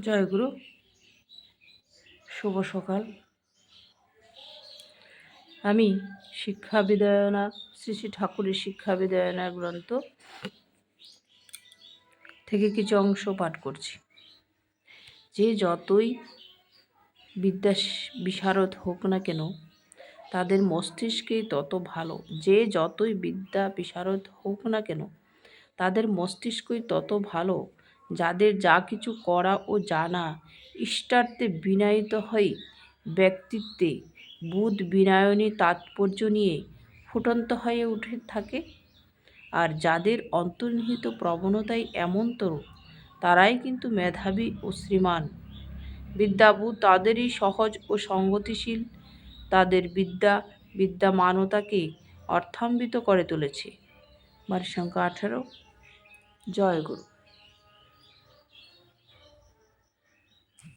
জয় গুরু। শুভ সকাল। আমি শিক্ষা বিদয়না শ্রী শ্রী ঠাকুরের শিক্ষা বিদয়না গ্রন্থ থেকে কিছু অংশ পাঠ করছি। যে যতই বিদ্যা বিশারদ হোক না কেন, তাদের মস্তিষ্কেই তত ভালো। যে যতই বিদ্যা বিশারদ হোক না কেন, তাদের মস্তিষ্কই তত ভালো। যাদের যা কিছু করা ও জানা ইষ্টার্থে বিনায়িত হয়ে ব্যক্তিত্বে, বুধ বিনায়নী তাৎপর্য নিয়ে ফুটন্ত হয়ে উঠে থাকে। আর যাদের অন্তর্নিহিত প্রবণতাই এমনতর, তারাই কিন্তু মেধাবী ও শ্রীমান। বিদ্যাবুধ তাদেরই সহজ ও সঙ্গতিশীল। তাদের বিদ্যা, বিদ্যামানতাকে অর্থান্বিত করে তুলেছে। বাড়ির সংখ্যা আঠারো জয় গুরু